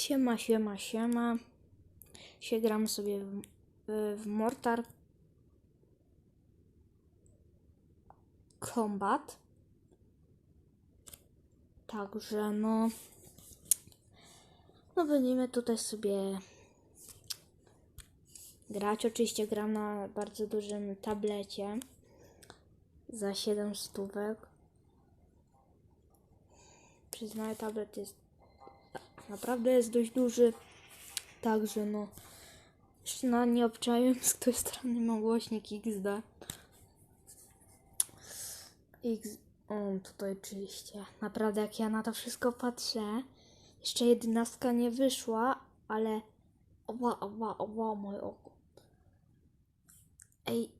Siema, siema, siema. Się gram sobie w, w Mortar Kombat. Także no. No będziemy tutaj sobie grać. Oczywiście gram na bardzo dużym tablecie za 7 stówek. Przyznaję, tablet jest naprawdę jest dość duży. Także no. Jeszcze na nie obczaiłem z której strony mam głośnik XD. X. O, tutaj oczywiście. Naprawdę jak ja na to wszystko patrzę. Jeszcze jedenastka nie wyszła, ale. Oła, oła, oła, moje oko. Ej.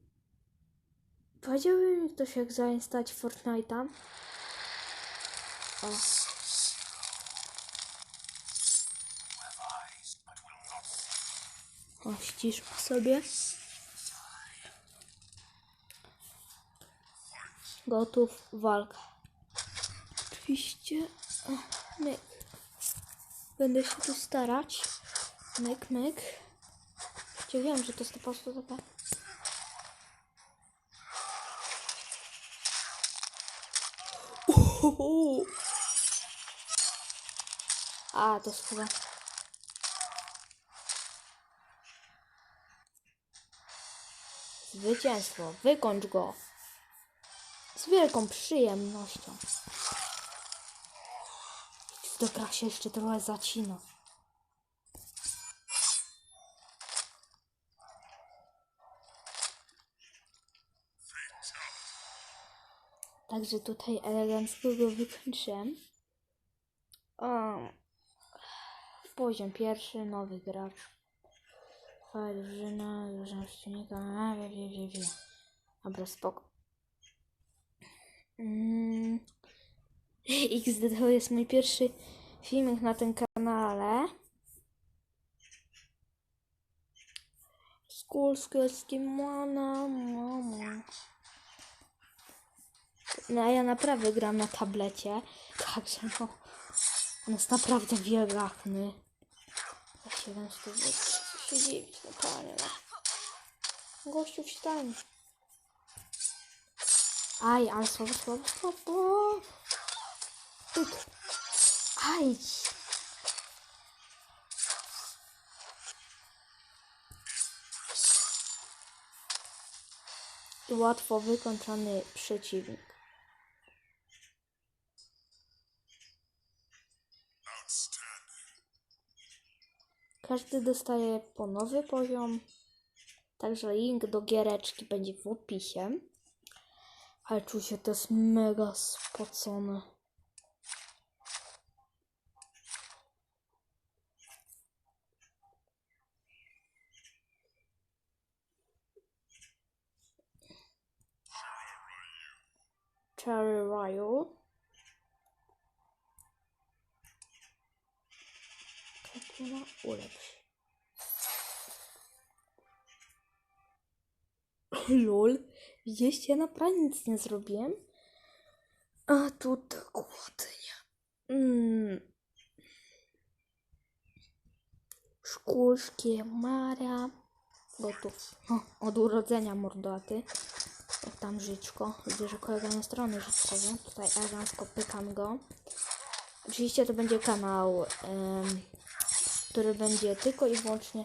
Powiedziałby mi ktoś jak zainstalować Fortnite'a? O. O, sobie. Gotów, walka. Oczywiście. O, myk. Będę się tu starać. Myk, myk. Oczywiście wiem, że to jest po prostu taka... Uhuhu. A, to jest Zwycięstwo. Wykończ go. Z wielką przyjemnością. Do się jeszcze trochę zacina. Także tutaj elegancko go wykończyłem. O, poziom pierwszy, nowy gracz. Fajna drużyna, drużyna przeciwnika, a wie, wie, wie, wie. Dobra, spoko. Mm. XD to jest mój pierwszy filmik na tym kanale. Skulskie mama, mama. No a ja naprawdę gram na tablecie. Także no. On jest naprawdę wielgachny. Za 7 stóp się dziwić, panie. No. Gościu wstań. Aj, ale słabo, słabo, słabo. Tyk. Aj. Łatwo wykończony przeciwnik. Każdy dostaje po nowy poziom. Także link do giereczki będzie w opisie. Ale czuję się to jest mega spocone. Cherry Ryu. Kapula ulepszy. Lol. Widzieliście, ja naprawdę nic nie zrobiłem. A tu tak ładnie. Mm. Maria. Gotów. O, od urodzenia mordaty. Jak tam żyćko. Widzę, że kolega na strony życiowe. Tutaj elegancko pykam go. Oczywiście to będzie kanał, em, który będzie tylko i wyłącznie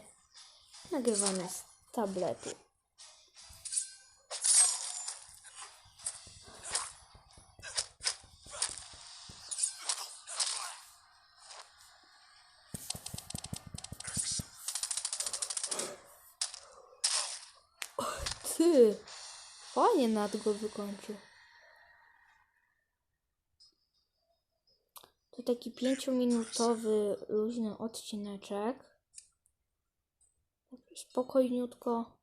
nagrywany z tabletu. Ty, fajnie nad go wykończył. To taki pięciominutowy, luźny odcineczek. Spokojniutko.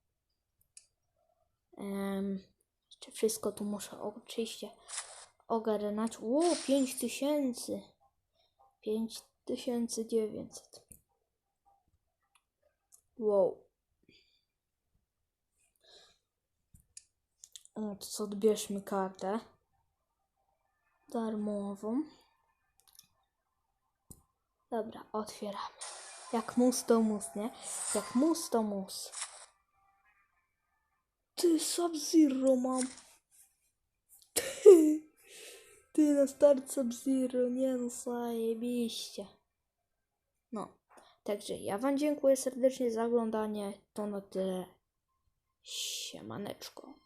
Em, jeszcze wszystko tu muszę oczywiście ogarnąć. Ło, 5000. 5900. Wow. O, to co odbierzmy kartę. Darmową. Dobra, otwieramy. Jak mus to mus, nie? Jak mus to mus. Ty, Sub-Zero mam. Ty, ty na start Sub-Zero, nie no, zajebiście. No, także ja wam dziękuję serdecznie za oglądanie. To na tyle. Siemaneczko.